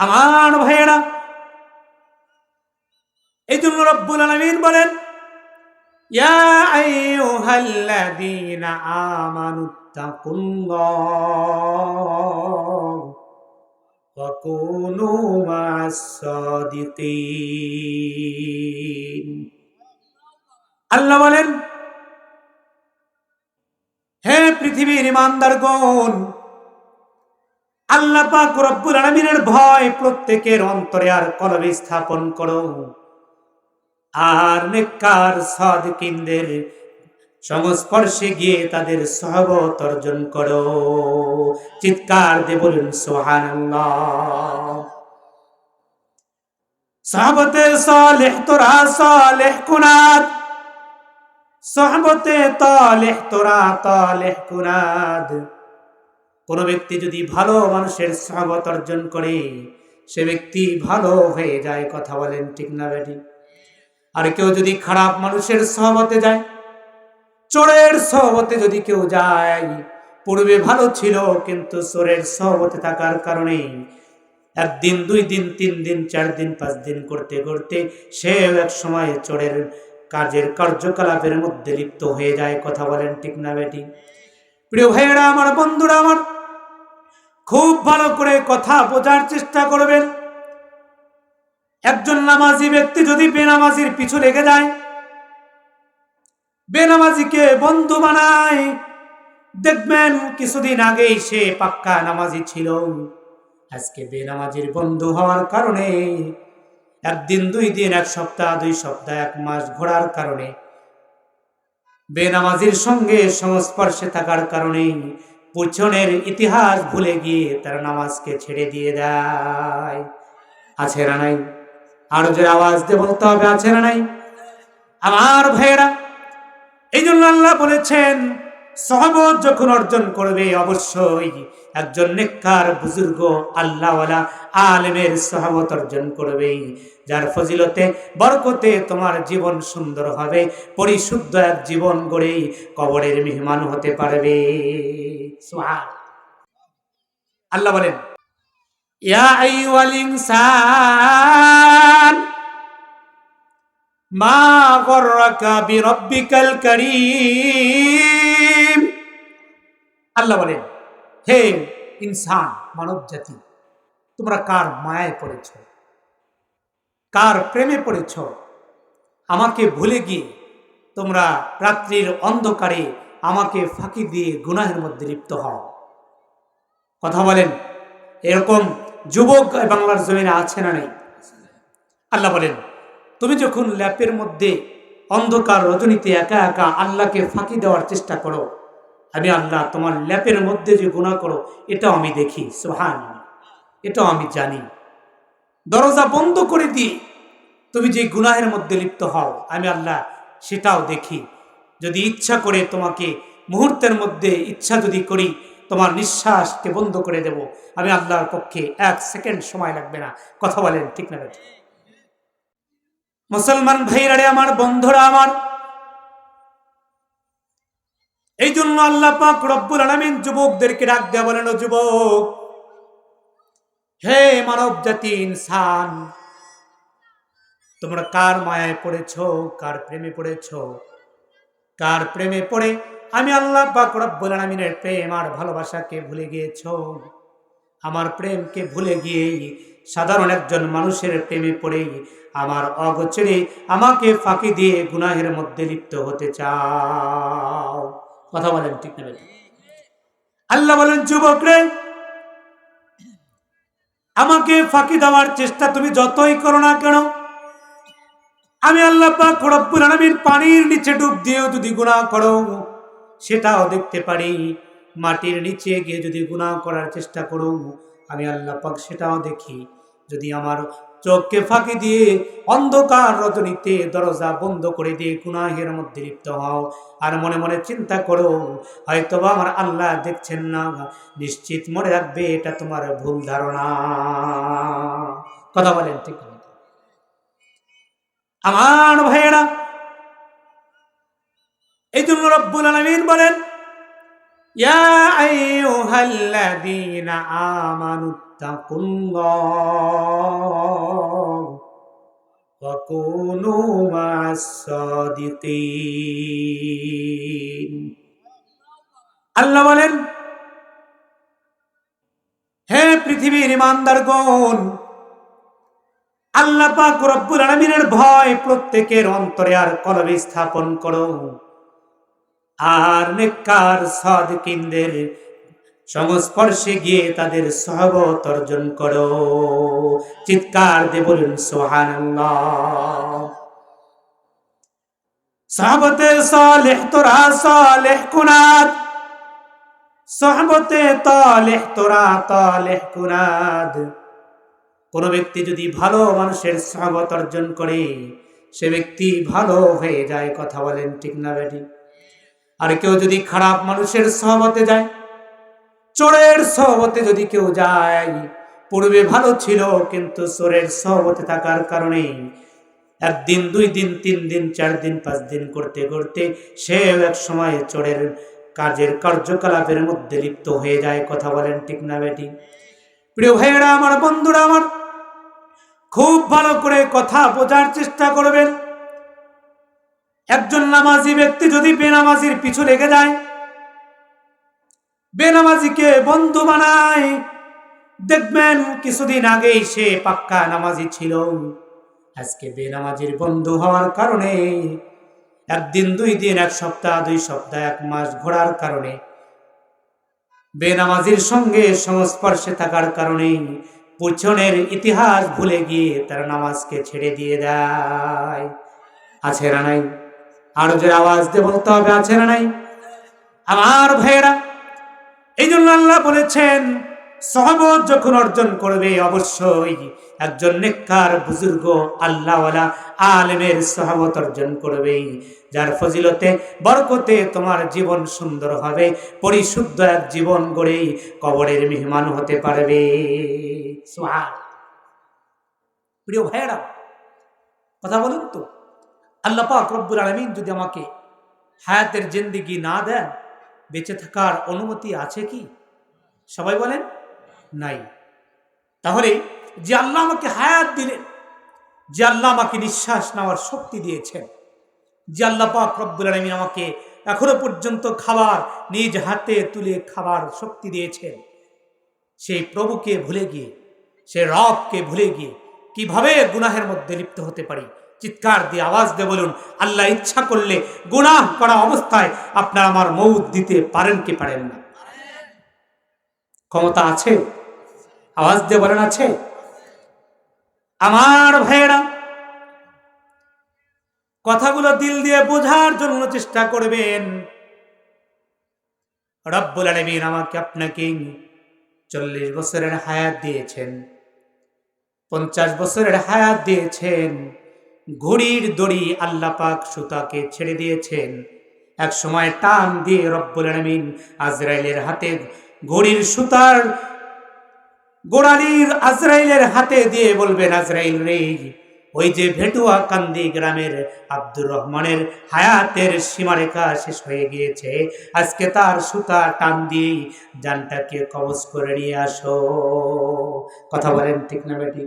আমার ভাইয়েরা। এই জন্য রব্বুল আলমিন বলেন আল্লাহ বলেন হে পৃথিবীর ইমানদারগণ আল্লাহ পাক রব্বুল আলামিনের ভয় প্রত্যেকের অন্তরে আর কলবে স্থাপন করো। আর নেককার সাদিকিনদের সংস্পর্শে গিয়ে তাদের সহবত অর্জন করো। চিৎকার দিয়ে বলুন, সুবহানাল্লাহ। সাহাবতে সালেহ তোরা, সালেহ কুনাত। সাহাবতে তালেহ তোরা, তালেহ কুনাদ কোন ব্যক্তি যদি ভালো মানুষের সহবত অর্জন করে, সে ব্যক্তি ভালো হয়ে যায় কথা বলেন ঠিক না বেটি? আর কেউ যদি খারাপ মানুষের সহবতে যায়, চোরের সহবতে যদি কেউ যায়, পূর্বে ভালো ছিল কিন্তু চোরের সহবতে থাকার কারণে একদিন, দুই দিন, তিন দিন, চার দিন, পাঁচ দিন করতে করতে সে এক সময় চোরের কাজের কার্যকলাপের মধ্যে লিপ্ত হয়ে যায় কথা বলেন ঠিক না বেটি? প্রিয় ভাইয়েরা, আমার বন্ধুরা, আমার খুব ভালো করে কথা বোঝার চেষ্টা করবেন। একজন নামাজি ব্যক্তি যদি বেনামাজির পিছু লেগে যায়, বেনামাজিকে বন্ধু বানায়, দেখবেন কিছুদিন আগেই সে পাক্কা নামাজি ছিল। আজকে বেনামাজির বন্ধু হওয়ার কারণে, একদিন, দুই দিন, এক সপ্তাহ, দুই সপ্তাহ, এক মাস ঘোরার কারণে, বেনামাজির সঙ্গে সংস্পর্শে থাকার কারণে পিছনের ইতিহাস ভুলে গিয়ে তার নামাজকে ছেড়ে দিয়ে দেয়। আছে না নাই? আরও যে আওয়াজ দিয়ে বলতে হবে, আছে না নাই? আমার ভাইয়েরা এই জন্য আল্লাহ বলেছেন, সহবত যখন অর্জন করবে অবশ্যই একজন নেককার বুজুর্গ আল্লাহওয়ালা আলেমের সহবত অর্জন করবে। যার ফজিলতে, বরকতে তোমার জীবন সুন্দর হবে, পরিশুদ্ধ এক জীবন গড়েই কবরের মেহমান হতে পারবে। সুবহান। আল্লাহ বলেন মা গররাকা বিরব্বিকাল কারীম। আল্লাহ বলেন, হে ইনসান মানব জাতি তোমরা কার মায়ায় পড়েছ? কার প্রেমে পড়েছ? আমাকে ভুলে গিয়ে তোমরা রাত্রির অন্ধকারে আমাকে ফাঁকি দিয়ে গুনাহের মধ্যে লিপ্ত হও। কথা বলেন, এরকম যুবক বাংলার জমিনে আছে না নেই? আল্লাহ বলেন, তুমি যখন ল্যাপের মধ্যে অন্ধকার রজনীতে একা একা আল্লাহকে ফাঁকি দেওয়ার চেষ্টা করো, আমি আল্লাহ তোমার ল্যাপের মধ্যে যে গুণা করো, এটাও আমি দেখি সোহান এটাও আমি জানি। দরজা বন্ধ করে দিয়ে তুমি যে গুনাহের মধ্যে লিপ্ত হও, আমি আল্লাহ সেটাও দেখি। যদি ইচ্ছা করে তোমাকে মুহূর্তের মধ্যে ইচ্ছা যদি করি, তোমার নিঃশ্বাসকে বন্ধ করে দেব। আমি আল্লাহর পক্ষে এক সেকেন্ড সময় লাগবে না। কথা বলেন, ঠিক না? মুসলমান ভাইরারে আমার, বন্ধুরা আমার এই জন্য আল্লাহ পাক রব্বুল আলামিন যুবকদেরকে ডাক দেয়া বলেন যুবক, হে মানব জাতি ইনসান, তোমরা কার মায়ায় পড়েছ, কার প্রেমে পড়েছ? কার প্রেমে পড়ে আমি আল্লাহ পাক রব্বুল আলামিনের প্রেম আর ভালোবাসাকে ভুলে গিয়েছ। আমার প্রেমকে ভুলে গিয়েই সাধারণ একজন মানুষের প্রেমে পড়েই আমার অগোচরে আমাকে ফাঁকি দিয়ে গুনাহের মধ্যে লিপ্ত হতে চাও। কথা বলেন ঠিক না আল্লাহ বলেন, যুবক রে, আমাকে ফাঁকি দেওয়ার চেষ্টা তুমি যতই করো না কেন আমি আল্লাহ পাক পানির নিচে ডুব দিয়েও যদি গুনাহ করো, সেটাও দেখতে পারি। মাটির নিচে গিয়ে যদি গুনাহ করার চেষ্টা করো, আমি আল্লাহ পাক সেটাও দেখি। যদি আমার চোখকে ফাঁকি দিয়ে অন্ধকার রজনীতে দরজা বন্ধ করে দিয়ে গুনাহের মধ্যে লিপ্ত হও, আর মনে মনে চিন্তা করো, হয়তোবা আমার আল্লাহ দেখছেন না, নিশ্চিত মনে রাখবে এটা তোমার ভুল ধারণা। কথা বলেন ঠিক? আমার ভাইয়েরা এই জন্য রব্বুল আলমিন বলেন আল্লাহ বলেন হে পৃথিবীর ইমানদার গণ আল্লাহ পাক রব্বুল আলামিনের ভয় প্রত্যেকের অন্তরে আর কলবে স্থাপন করো। আর নেককার সাদিকিনদের সংস্পর্শে গিয়ে তাদের সহবত অর্জন করো। চিৎকার দিয়ে বলুন, সুবহানাল্লাহ। সাহাবতে সালেহ তোরা, সালেহ কুনাত। সাহাবতে তালেহ তোরা, তালেহ কুনাদ কোন ব্যক্তি যদি ভালো মানুষের সহবত অর্জন করে, সে ব্যক্তি ভালো হয়ে যায়, কথা বলেন ঠিক না বেটি? আর কেউ যদি খারাপ মানুষের সহবতে যায়, চোরের সহবতে যদি কেউ যায়, পূর্বে ভালো ছিল, কিন্তু চোরের সহবতে থাকার কারণে একদিন, দুই দিন, তিন দিন, চার দিন, পাঁচ দিন করতে করতে সে এক সময় চোরের কাজের কার্যকলাপের মধ্যে লিপ্ত হয়ে যায়, কথা বলেন ঠিক না বেটি? প্রিয় ভাইয়েরা, আমার বন্ধুরা, আমার খুব ভালো করে কথা বোঝার চেষ্টা করবেন। একজন নামাজি ব্যক্তি যদি বেনামাজির পিছু লেগে যায়, বেনামাজিকে বন্ধু বানায়, দেখবেন কিছুদিন আগেই সে পাক্কা নামাজি ছিল। আজকে বেনামাজির বন্ধু হওয়ার কারণে, একদিন, দুই দিন, এক সপ্তাহ, দুই সপ্তাহ, এক মাস ঘোরার কারণে, বেনামাজির সঙ্গে সংস্পর্শে থাকার কারণে পিছনের ইতিহাস ভুলে গিয়ে তার নামাজকে ছেড়ে দিয়ে দেয় আছে না নাই? আরও যে আওয়াজ দিয়ে বলতে হবে, আছে না নাই? আমার ভাইয়েরা এই জন্য আল্লাহ বলেছেন, সহবত যখন অর্জন করবে অবশ্যই একজন নেককার বুজুর্গ আল্লাহওয়ালা আলেমের সহবত অর্জন করবে যার ফজিলতে, বরকতে তোমার জীবন সুন্দর হবে, পরিশুদ্ধ এক জীবন গড়েই কবরের মেহমান হতে পারবে। সুহান প্রিয় ভাইয়েরা, কথা বলুন তো? আল্লাহ পাক আলমিন যদি আমাকে হায়াতের জিন্দিগি না দেন, বেঁচে থাকার অনুমতি আছে কি? সবাই বলেন, নাই। তাহলে যে আল্লাহ আমাকে হায়াত দিলেন, যে আল্লাহ আমাকে নিঃশ্বাস নেওয়ার শক্তি দিয়েছেন, যে আল্লাহ পাক রব্বুল আলমিন আমাকে এখনও পর্যন্ত খাবার নিজ হাতে তুলে খাবার শক্তি দিয়েছেন, সেই প্রভুকে ভুলে গিয়ে সে রবকে ভুলে গিয়ে কীভাবে গুনাহের মধ্যে লিপ্ত হতে পারি? চিৎকার দিয়ে আওয়াজ দিয়ে বলুন, আল্লাহ ইচ্ছা করলে গুনাহ করা অবস্থায় আপনার আমার মৌত দিতে পারেন কি পারেন না? ক্ষমতা আছে? আওয়াজ দিয়ে বলেন, আছে। আমার ভাইয়েরা, কথাগুলো দিল দিয়ে বোঝার জন্য চেষ্টা করবেন। রব্বুল আলমিন আমাকে আপনাকে চল্লিশ বছরের হায়াত দিয়েছেন। পঞ্চাশ বছরের হায়াত দিয়েছেন। ঘড়ির দড়ি আল্লাহ পাক সুতাকে ছেড়ে দিয়েছেন। এক সময় টান দিয়ে রব্বুল আলমিন আজরাইলের হাতে ঘড়ির সুতার গোড়ালির আজরাইলের হাতে দিয়ে বলবেন, আজরাইল রে ওই যে ভেটুয়া কান্দি গ্রামের আব্দুর রহমানের হায়াতের সীমারেখা শেষ হয়ে গিয়েছে। আজকে তার সুতা টান দিয়েই জানটাকে কবজ করে নিয়ে আসো। কথা বলেন ঠিক না বেটি?